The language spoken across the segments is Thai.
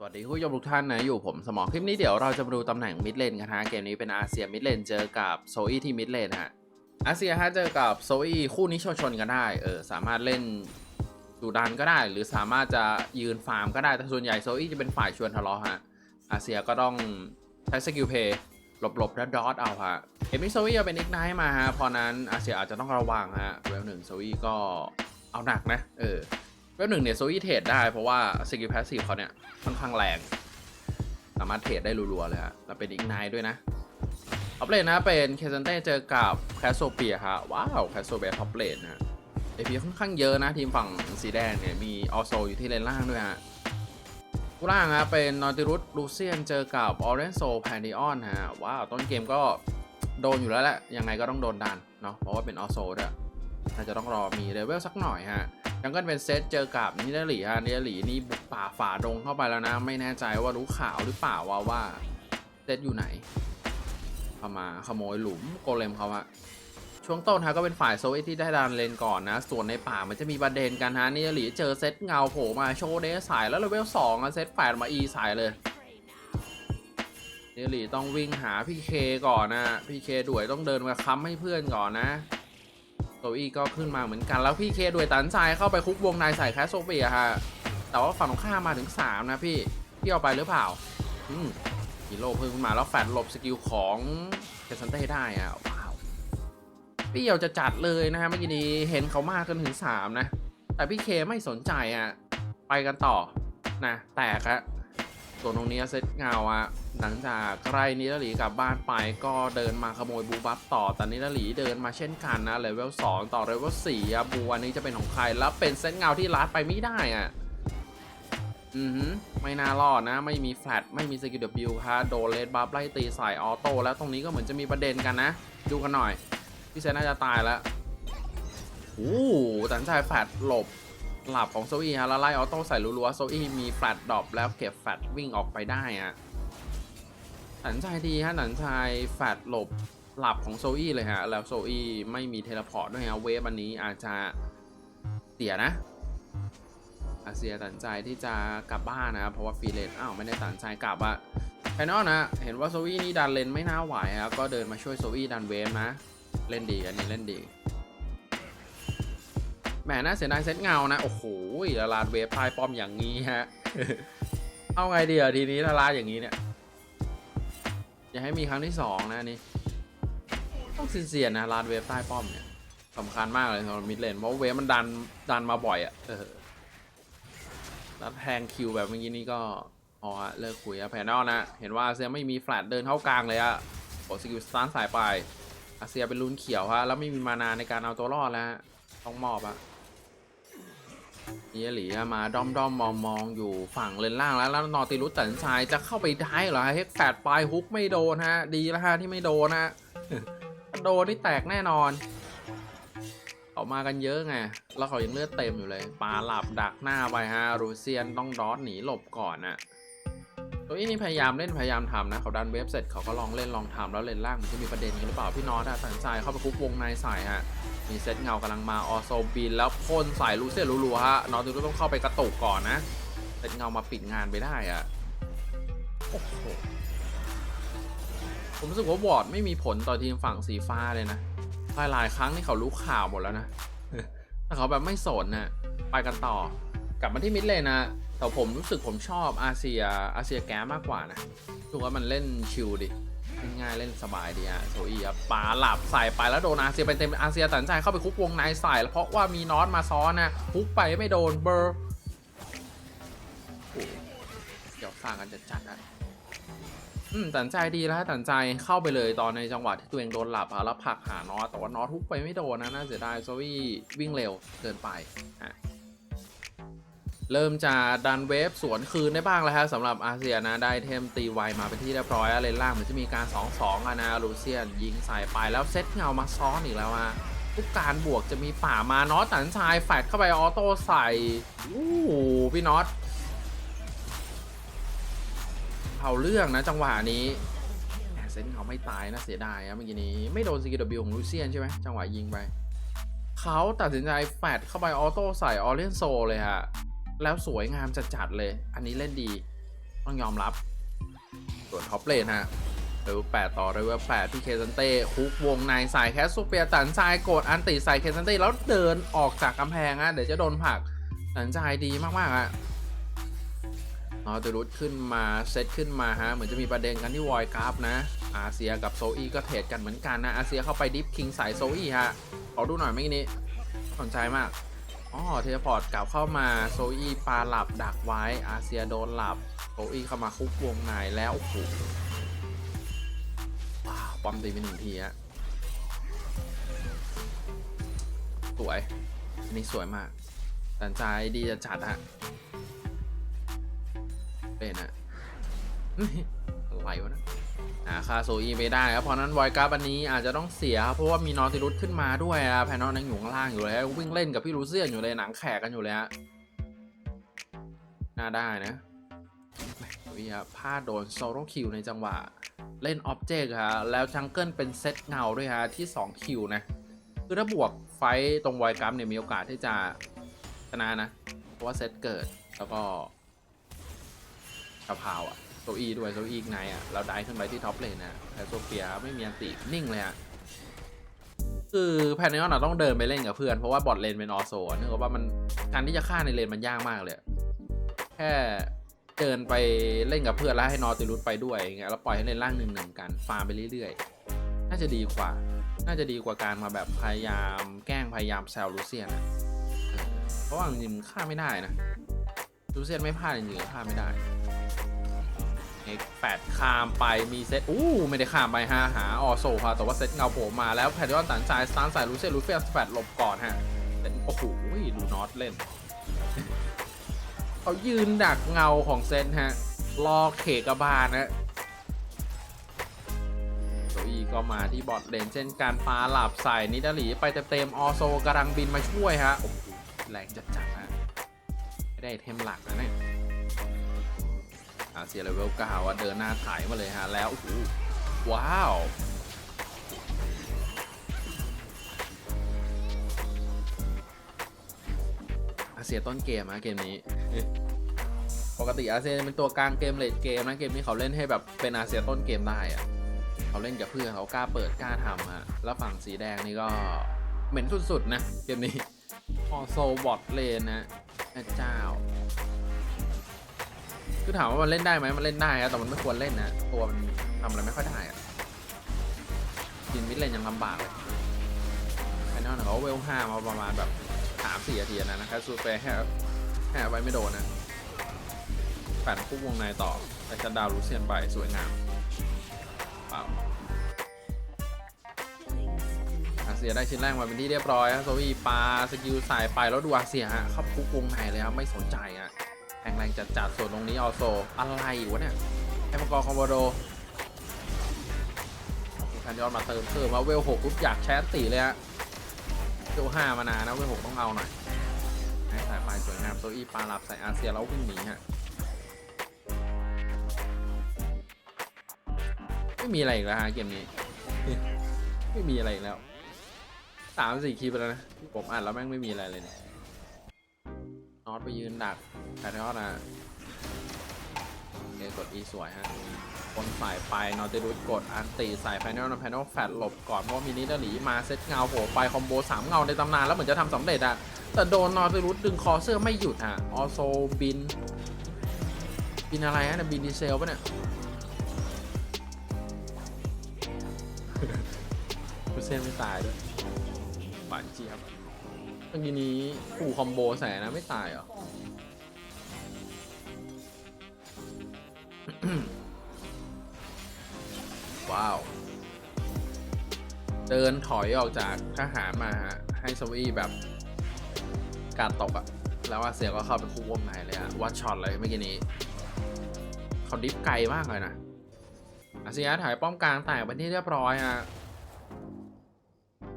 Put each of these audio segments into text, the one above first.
สวัสดีคุณผู้ชมทุกท่านนะ อยู่ผมสมองคลิปนี้เดี๋ยวเราจะมาดูตำแหน่งมิดเลนกันฮะ เกมนี้เป็นอาเซียมิดเลนเจอกับโซอี้ที่มิดเลนฮะ อาเซียฮะเจอกับโซอี้คู่นี้ชนชนกันได้ เออ สามารถเล่นดูดันก็ได้ หรือสามารถจะยืนฟาร์มก็ได้ แต่ส่วนใหญ่โซอี้จะเป็นฝ่ายชวนทะเลาะฮะ อาเซียก็ต้องใช้สกิลเพย์หลบๆและดอทเอาฮะ เอมิโซอี้เอาเป็นอีกไนท์มาฮะเพราะนั้นอาเซียอาจจะต้องระวังฮะเวลหนึ่งโซอี้ก็เอาหนักนะ เออ เว็บหนึ่งเนี่ยโซอี้เทรดได้เพราะว่าสกิลแพสซีฟเขาเนี่ยค่อนข้างแรง สามารถเทรดได้รัวๆเลยฮะแล้วเป็นอีกนายด้วยนะท็อปเลนนะเป็นเคซันเต้เจอกับแคสโซเปียฮะว้าวแคสโซเปียท็อปเลนนะเอพีค่อนข้างเยอะนะทีมฝั่งสีแดงเนี่ยมีออโซอยู่ที่เลนล่างด้วยฮะกูล่างฮะเป็นนอติรุสลูเซียนเจอกับออเรนโซแพนดิออนฮะว้าวต้นเกมก็โดนอยู่แล้วแหละยังไงก็ต้องโดนดันเนาะเพราะว่าเป็นออโซด้วยน่าจะต้องรอมีเลเวลสักหน่อยฮะ ยังก็เป็นเซตเจอกับนิดลีฮะนิดลีนี่บุกป่าฝ่าดงเข้าไปแล้วนะ ไม่แน่ใจว่ารู้ข่าวหรือเปล่าว่าว่าเซตอยู่ไหนเข้ามาขโมยหลุมโกเลมเขาอะช่วงต้นฮะก็เป็นฝ่ายโซเอที่ได้ดันเลนก่อนนะ ส่วนในป่ามันจะมีประเด็นกันฮะนิดลีเจอเซตเงาโผล่มาโชว์เดสสายแล้วเลเวลสองเซตแปดมาอีสายเลยนิดลีต้องวิ่งหาพี่เคก่อนนะพี่เคด่วยต้องเดินมาค้ำให้เพื่อนก่อนนะ โซอี้ก็ขึ้นมาเหมือนกันแล้วพี่เคด้วยตันทรายเข้าไปคุกวงในใส่แคสโซเฟียฮะแต่ว่าฝั่งตรงข้ามมาถึง 3 นะพี่พี่เอาไปหรือเปล่า อืมฮีโร่เพิ่งขึ้นมาแล้วแฟดหลบสกิลของเจสันเต้ได้อะว้าวพี่เอวจะจัดเลยนะฮะเมื่อกี้นี้เห็นเขามากกันถึง 3 นะ แต่พี่เคไม่สนใจอะไปกันต่อนะแตกฮะ ส่วนตรงนี้เซตเงาอะหลังจากใกล้นิดาหลีกลับบ้านไปก็เดินมาขโมยบูบัฟต่อแต่นิดาหลีเดินมาเช่นกันนะเลเวล2ต่อเลเวล4อะบูอันนี้จะเป็นของใครแล้วเป็นเซตเงาที่ลัดไปไม่ได้อะอือหือไม่น่ารอดนะ ไม่มีแฟลตไม่มีสกิลบิวฮะโดนเลดบัฟไล่ตีใส่ออโต้แล้วตรงนี้ก็เหมือนจะมีประเด็นกันนะ ดูกันหน่อย พี่เซนน่าจะตายแล้วโอ้โหตันใจแฟลตหลบ หลับของโซอี้ฮะแล้วไล่ออโต้ใส่รัวๆโซอี้มีแฟลตดรอปแล้วเก็บแฟลตวิ่งออกไปได้อะหนันชายดีฮะหนันชายแฟลตหลบหลับของโซอี้เลยฮะ แล้วโซอี้ไม่มีเทเลพอร์ตด้วยฮะเวฟอันนี้อาจจะเสียนะอาเซียตัดสินใจที่จะกลับบ้านนะครับเพราะว่าฟีเลนอ้าวไม่ได้ตัดสินใจกลับอะไฟนอลนะเห็นว่าโซอี้นี่ดันเลนไม่น่าไหวครับก็เดินมาช่วยโซอี้ดันเวฟนะ เล่นดีอันนี้เล่นดี แหมน่าเสียดายเซตเงานะ โอ้โหละลานเวฟพายป้อมอย่างนี้ฮะ เอาไงดีอะทีนี้ละลานอย่างนี้เนี่ย อย่าให้มีครั้งที่สองนะนี่ ต้องเสียนนะลานเวฟใต้ป้อมเนี่ยสำคัญมากเลยสำหรับมิดเลนเพราะเวฟมันดันดันมาบ่อยอะเออแล้วแทงคิวแบบเมื่อกี้นี่ก็อฮะเลิกคุยอะแพนนอลนะ เห็นว่าอาเซียไม่มีแฟลตเดินเข้ากลางเลยอะโอ้สกิลสตาร์สายไปอาเซียเป็นลุ้นเขียวฮะแล้วไม่มีมานาในการเอาตัวรอดแล้วต้องมอบอะ เอียหลีมาด้อมด้อมมองมองอยู่ฝั่งเลนล่างแล้ว แล้วนอติรุสตัดสินใจะเข้าไปได้เหรอฮะเฮกแปดปลายฮุกไม่โดนฮะ ดีแล้วฮะที่ไม่โดนฮะโดนนี่แตกแน่นอนเขามากันเยอะไง แล้วเขายังเลือดเต็มอยู่เลยปาหลับดักหน้าไปฮะ รูเซียนต้องดอสหนีหลบก่อนน่ะ ตัวนี้นี่พยายามเล่นพยายามทำนะ เขาดันเว็บเสร็จเขาก็ลองเล่นลองทำแล้วเล่นล่างมันจะมีประเด็นกันหรือเปล่าพี่นอตอะตัดสินใจเข้าไปคุกวงในใส่ฮะ มีเซตเงากำลังมาออโซบินแล้วพ่นใส่ลูเซียนรัวๆฮะนอติรุสต้องเข้าไปกระตุกก่อนนะเซตเงามาปิดงานไปได้อะโอ้โหผมรู้สึกว่าวอร์ดไม่มีผลต่อทีมฝั่งสีฟ้าเลยนะหลายหลายๆครั้งที่เขารู้ข่าวหมดแล้วนะแต่เขาแบบไม่สนนะไปกันต่อกลับมาที่มิดเลยนะแต่ผมรู้สึกผมชอบอาเซียอาเซียแกมากกว่านะรู้สึกว่ามันเล่นชิลดิ ง่ายๆเล่นสบายดีอะโซอี้อะปาหลับใส่ไปแล้วโดนอาเซียไปเต็มอาเซียตัดสินใจเข้าไปคุกวงในใส่แล้วเพราะว่ามีนอตมาซ้อนนะคุกไปไม่โดนเบอร์เดี๋ยวสร้างกันจัดๆนะอืมตัดสินใจดีแล้วตัดสินใจเข้าไปเลยตอนในจังหวะที่ตัวเองโดนหลับอะแล้วผลักหานอตแต่ว่านอตทุกไปไม่โดนนะน่าเสียดายโซอี้วิ่งเร็วเกินไปอะ เริ่มจะดันเวฟสวนคืนได้บ้างแล้วฮะสำหรับอาเซียนะได้เทมตีไวมาเป็นที่เรียบร้อยแล้วเลนล่างเหมือนจะมีการ 2-2อะนะลูเซียนยิงใส่ไปแล้วเซตเงามาซ้อนอีกแล้วอะทุกการบวกจะมีป่ามานอตตันชายแฟดเข้าไปออโต้ใส่อู้หูพี่น็อตเอาเรื่องนะจังหวะนี้เซตเขาไม่ตายนะเสียดายอะเมื่อกี้นี้ไม่โดน CW ของลูเซียนใช่ไหมจังหวะยิงไปเขาตัดสินใจแฟดเข้าไปออโต้ใส่ออเรนโซเลยฮะ แล้วสวยงามจัดๆเลย อันนี้เล่นดีต้องยอมรับ ส่วนท็อปเลนฮะเรเวล8ต่อเรเวล8พี่เคซันเต้คุกวงในสายแคสซูเปียตันทรายโกดอันติใส่เคซันเต้แล้วเดินออกจากกำแพงอะเดี๋ยวจะโดนผลักตันใจดีมากๆอะนอตรุดขึ้นมาเซตขึ้นมาฮะ เหมือนจะมีประเด็นกันที่วอยกราฟนะ อาเซียกับโซอีก็เทรดกันเหมือนกันนะ อาเซียเข้าไปดิฟคิงสายโซอีฮะขอดูหน่อยเมื่อกี้นี้สนใจมาก อ๋อเทเลพอร์ตกลับเข้ามาโซอีปาหลับดักไว้อาเซียโดนหลับโซอีเข้ามาคุกวงในแล้วโอ้โหว้าวปอมตีไปหนึ่งทีฮะสวยอันนี้สวยมากแต่ใจดีจะจัดฮะเป็นอะอะไรวะนะ หาคาโซอีไม่ได้ครับเพราะนั้นไวการ์บันนี้อาจจะต้องเสียครับเพราะว่ามีนอติรุสขึ้นมาด้วยอะแพนนอนยังอยู่ข้างล่างอยู่เลยวิ่งเล่นกับพี่ลูเซียนอยู่เลยหนังแขกกันอยู่เลยฮะน่าได้นะวิฮะพลาดโดนโซโลคิวในจังหวะ เล่นออบเจกต์ฮะแล้วจังเกิลเป็นเซตเงาด้วยฮะที่ 2 คิวนะ คือถ้าบวกไฟตรงไวกัมเนี่ยมีโอกาสที่จะชนะนะ เพราะว่าเซตเกิดแล้วก็กะเพราอะ ซอีด้วยโซอีไงอะเราได้ขึ้นไปที่ท็อปเลนนะแต่โซเฟียไม่มีอันตินิ่งเลยอะคือแพนเนอร์ต้องเดินไปเล่นกับเพื่อนเพราะว่าบอทเลนเป็นออโซเนื่องจากว่ามันการที่จะฆ่าในเลนมันยากมากเลย แค่เดินไปเล่นกับเพื่อนแล้วให้นอติรุสไปด้วยอย่างเงี้ยแล้วปล่อยให้เลนล่างหนึ่งหนึ่งกันฟาร์มไปเรื่อยๆ น่าจะดีกว่า น่าจะดีกว่าการมาแบบพยายามแกล้งพยายามแซวลูเซียนอะเออเพราะว่าจริงฆ่าไม่ได้นะลูเซียนไม่พลาดจริงๆฆ่าไม่ได้ แปดข้ามไปมีเซตอู้ไม่ได้ข้ามไปฮะหาออโซฮะแต่ว่าเซตเงาโผล่มาแล้วแพทยอนตันใจสตาร์ใส่ลูเซียนลูเซียนแปดหลบก่อนฮะแต่โอ้โหดูน็อตเล่นเขายืนดักเงาของเซนฮะรอเขกบาลนะโซอีก็มาที่บอทเลนเช่นการปาหลับใส่นิดาลีไปเต็มๆออโซกำลังบินมาช่วยฮะโอ้โหแรงจัดจัดฮะไม่ได้เทมหลักนะเนี่ย เซียเลเวลเก้าอะเดินหน้าถ่ายมาเลยฮะ แล้วโอ้ว้าวอาเซียต้นเกมนะเกมนี้ ปกติอาเซียเป็นตัวกลางเกมเลดเกมนะเกมนี้เขาเล่นให้แบบเป็นอาเซียต้นเกมได้อะเขาเล่นกับเพื่อนเขากล้าเปิดกล้าทำฮะแล้วฝั่งสีแดงนี่ก็เหม็นสุดๆนะเกมนี้ออโซบอทเลนนะเจ้า คือถามว่ามันเล่นได้ไหมมันเล่นได้ครับแต่มันไม่ควรเล่นนะตัวมันทำอะไรไม่ค่อยได้อะยินมิดเลนยังลำบากเลยไอ้นั่นเขาเวลห้ามาประมาณแบบสามสี่นาทีนะนะครับซูเปอร์แค่แค่ไว้ไม่โดนนะแปดคู่วงในต่อแต่จะดาวลูเซียนไปสวยงามเปล่าอาเซียได้ชิ้นแรกมาเป็นที่เรียบร้อยฮะโซวีปาสกิลสายไปแล้วดูอาเซียฮะเข้าคุกวงในเลยครับไม่สนใจอะ งแรงจัดจัดส่วนตรงนี้ออโซอะไรวะเนี่ยแอมกร์คอมโบโดคันยอนมาเติมเพิ่มมาเวลหกปุ๊บอยากแชร์ตีเลยฮะเวลห้ามานานะเวลหกต้องเอาหน่อยใสายไฟสวยงามโซอีปลาลับใส่อาเซียแล้ววิ่งหนีฮะไม่มีอะไรอีกแล้วฮะเกมนี้ ไม่มีอะไรอีกแล้วสามสี่คลิปแล้วนะผมอ่านแล้วแม่งไม่มีอะไรเลยเนี่ย น็อตไปยืนดักแพทยอดนะเอกด E สวยฮะคนสายไปนอตติรุดกดอันตีสายแพนเนลนะแพนเนลแฟดหลบก่อนเพราะมินิดหลีมาเซตเงาโผไปคอมโบสามเงาในตำนานแล้วเหมือนจะทำสำเร็จอะแต่โดนนอตติรุดดึงคอเสื้อไม่หยุดฮะออโซบิน บินอะไรฮะนบินดีเซลปะเนี่ยกูเส้นไม่ตายด้วยหวานเจี๊ยบ เมื่อกี้นี้ขู่คอมโบใส่นะไม่ตายเหรอ ว้าว เดินถอยออกจากทหารมาฮะ ให้สวีแบบ การตกอะแล้วอาเซียก็เข้าไปคู่วงในเลยอะวัดช็อตเลยเมื่อกี้นี้ เขาดิฟไกลมากเลยนะอาเซียถ่ายป้อมกลางแตกไปที่เรียบร้อยฮะ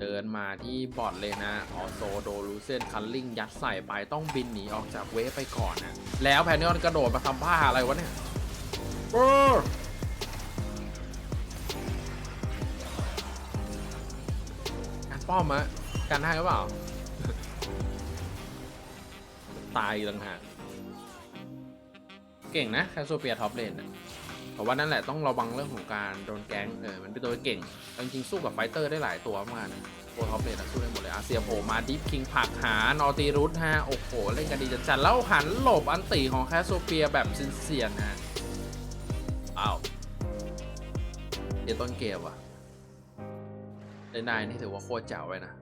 เดินมาที่บอร์ดเลยนะออโซโดลูเซนคันลิงยัดใส่ไปต้องบินหนีออกจากเวฟไปก่อนนะแล้วแพนเนกระโดดมาทำบ้าอะไรวะเนี่ยเออการป้อมอะการได้หรือเปล่า ตายต่างหากเก่งนะแคสโซเปียท็อปเลน แต่ว่านั่นแหละต้องระวังเรื่องของการโดนแก๊งเออมันเป็นตัวเก่งจริงๆสู้กับไฟเตอร์ได้หลายตัวมากนะตัวท็อปเลนะสู้ได้หมดเลยอาเซียโผมาดิฟคิงผักหานอตีรุสฮะโอ้โหเล่นกันดีจัดๆแล้วหันหลบอันติของแคสโซเปียแบบเสียนๆนะฮะอ้าวเดี๋ยวต้นเกมว่ะเล่นได้นี่ถือว่าโคตรเจ๋วเลยนะ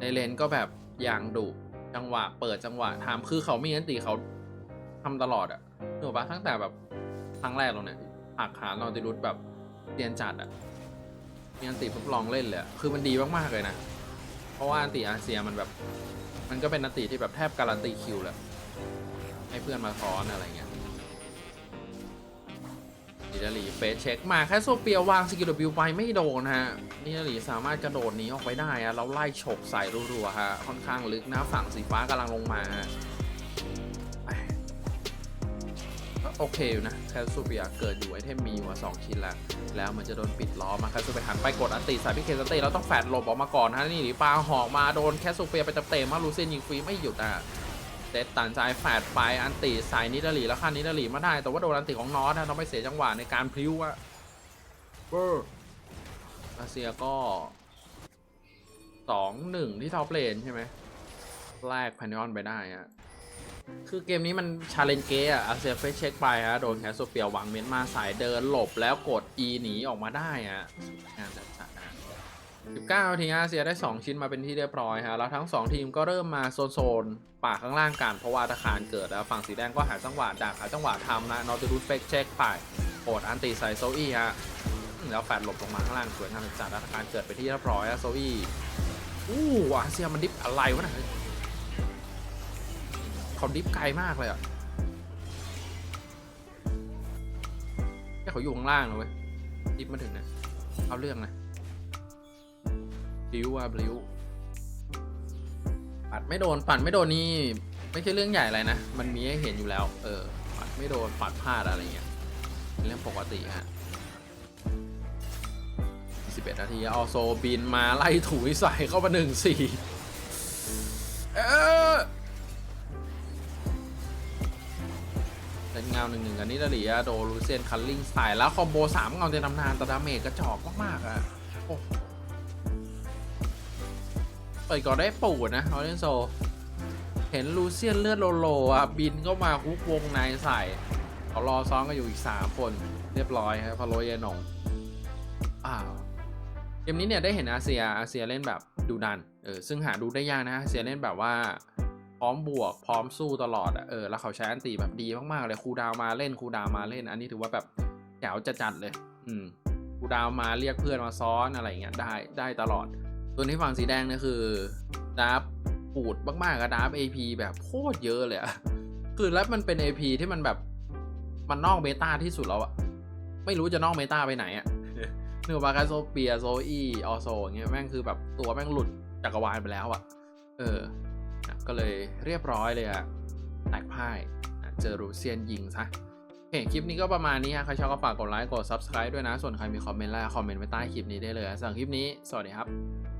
ในเลนก็แบบอย่างดุจังหวะ เปิดจังหวะทำคือเขามีอันติเขาทำตลอดอะถูกปะตั้งแต่แบบครั้งแรกเราเนี่ย หักหานอนติรุตแบบเรียนจัดอะมีอันติปุ๊บลองเล่นเลยอะคือมันดีมากๆเลยนะ เพราะว่าอันติอาเซียมันแบบ มันก็เป็นอันติที่แบบแทบการันตีคิวเลยให้เพื่อนมาซ้อนอะไรเงี้ยนิดาลีเฟสเช็คมาแค่โซเปียวางสกิลบิวไปไม่โดนฮะนิดาลีสามารถกระโดดหนีออกไปได้อะแล้วไล่ฉกใส่รัวๆฮะค่อนข้างลึกนะฝั่งสีฟ้ากำลังลงมา โอเคอยู่นะแคสโซเปียเกิดอยู่ไอเทมมีอยู่มาสองชิ้นแล้วแล้วมันจะโดนปิดล้อมมาแคสโซเปียหันไปกดอันติใส่พี่เคสเต้แล้วต้องแฟดหลบออกมาก่อนนะนี่หนีปลาหอกมาโดนแคสโซเปียไปเต็มๆมาลูเซียนยิงฟรีไม่หยุดอะเดดตันใจแฟดไปอันติใส่นิดาลีแล้วคันนิดาลีมาได้แต่ว่าโดนอันติของนอสนะต้องไปเสียจังหวะในการพลิ้วอะเบอร์อาเซียก็สองหนึ่งที่ท็อปเลนใช่ไหมแลกแพนยอนไปได้อะ คือเกมนี้มันชาเลนเกอะอาเซียเฟสเช็คไปฮะโดนแคสโซเปียววางเม็ดมาสายเดินหลบแล้วกด E หนีออกมาได้อะงานจัดจัดนะ19นาทีมอาเซียได้ 2 ชิ้นมาเป็นที่เรียบร้อยฮะแล้วทั้ง 2 ทีมก็เริ่มมาโซนโซนๆป่าข้างล่างกันเพราะว่าตะคารเกิดแล้วฝั่งสีแดงก็หาจังหวะดักหาจังหวะทำนะนอติรูสเฟกเช็คไปโอดอันตีใส่โซอี้ฮะแล้วแฟดหลบลงมาข้างล่างสวยงามจัดตะคารเกิดไปที่เรียบร้อยฮะโซอี้อู้อาเซียมันดิฟอะไรวะเนะ เขาดิฟไกลมากเลยอะแค่เขาอยู่ข้างล่างนะเว้ยดิฟมาถึงนะเอาเรื่องนะบลิวอะบลิวปัดไม่โดนปัดไม่โดนนี่ไม่ใช่เรื่องใหญ่อะไรนะ มันมีให้เห็นอยู่แล้ว เออ ปัดไม่โดนปัดพลาดอะไรเงี้ยเป็นเรื่องปกติฮะ11นาทีเอาโซบินมาไล่ถุยใส่เข้ามาหนึ่งสี่ เล่นเงาหนึ่งหนึ่งกันนี่ดาลีอะโดลูเซียนคัลลิงสไตล์แล้วคอมโบสามเงาในตำนานแต่ดาเมจกระจอกมากๆอะโอ้เปิดก่อนได้ปูดนะออเรนโซ เห็นลูเซียนเลือดโลโลอะบินก็มาคุกวงในใส่เขารอซ้อมกันอยู่อีก3คนเรียบร้อยครับพาโลยนงอ้าวเกมนี้เนี่ยได้เห็นอาเซียอาเซียเล่นแบบดูดันเออซึ่งหาดูได้ยากนะอาเซียเล่นแบบว่า พร้อมบวกพร้อมสู้ตลอดอะเออแล้วเขาใช้อันตีแบบดีมากๆเลยครูดาวมาเล่นครูดาวมาเล่น อันนี้ถือว่าแบบแจ๋วจะจัดเลย อืมครูดาวมาเรียกเพื่อนมาซ้อนอะไรเงี้ยได้ได้ตลอด ส่วนที่ฝั่งสีแดงเนี่ยคือดับปูดมากๆกับดับ AP แบบโคตรเยอะเลยอะคือแล้วมันเป็น AP ที่มันแบบมันนอกเมตาที่สุดแล้วอะไม่รู้จะนอกเมตาไปไหนอะเนื้อบาคาโซเปียโซอีออโซเงี้ยแม่งคือแบบตัวแม่งหลุดจักรวาลไปแล้วอะเออ ก็เลยเรียบร้อยเลยอะแตกพ่ายนะเจอรูเซียนยิงซะโอเคคลิปนี้ก็ประมาณนี้ฮะใครชอบก็ฝากกดไลค์กด Subscribe ด้วยนะ ส่วนใครมีคอมเมนต์อะไรคอมเมนต์ไว้ใต้คลิปนี้ได้เลยสำหรับคลิปนี้ สวัสดีครับ